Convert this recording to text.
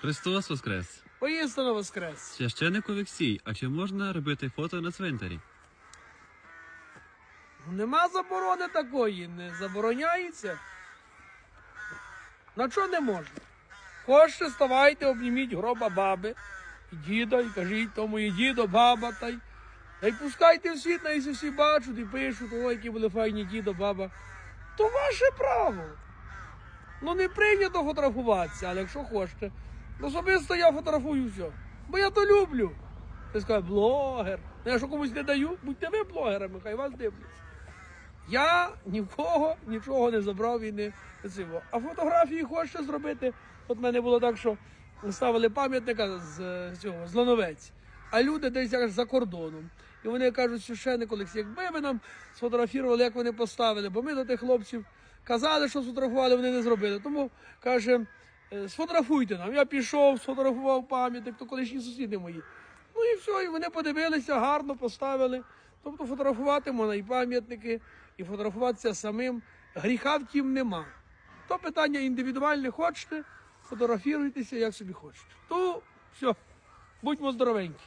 Христос Воскрес! Поїстина воскрес. Священник Олексій, а чи можна робити фото на цвинтарі? Нема заборони такої, не забороняється. На що не можна? Хочете, ставайте, обніміть гроба баби і діда, і кажіть тому і дідо, баба, та й, та й пускайте в світ, і всі бачать і пишуть, ой, які були файні дідо, баба. То ваше право. Ну не прийнято фотографуватися, але якщо хочете. Особисто я фотографую все. Бо я то люблю. Ти скаже, блогер. Ну, я що комусь не даю, будьте ви блогерами, хай вас дивляться. Я нікого нічого не забрав і не цього. А фотографії хочете зробити? От в мене було так, що ставили пам'ятника з цього з Лановець, а люди десь аж за кордоном. І вони кажуть, священник Олексій, якби ви нам сфотографували, як вони поставили, бо ми до тих хлопців казали, що сфотографували, вони не зробили. Тому каже, «Е, сфотографуйте нам. Я пішов, сфотографував пам'ятник, то колишні сусіди мої. Ну і все, і вони подивилися, гарно поставили. Тобто фотографувати можна і пам'ятники, і фотографуватися самим. Гріха втім нема. То питання індивідуальне хочете, фотографіруйтеся, як собі хочете. То все, будьмо здоровенькі.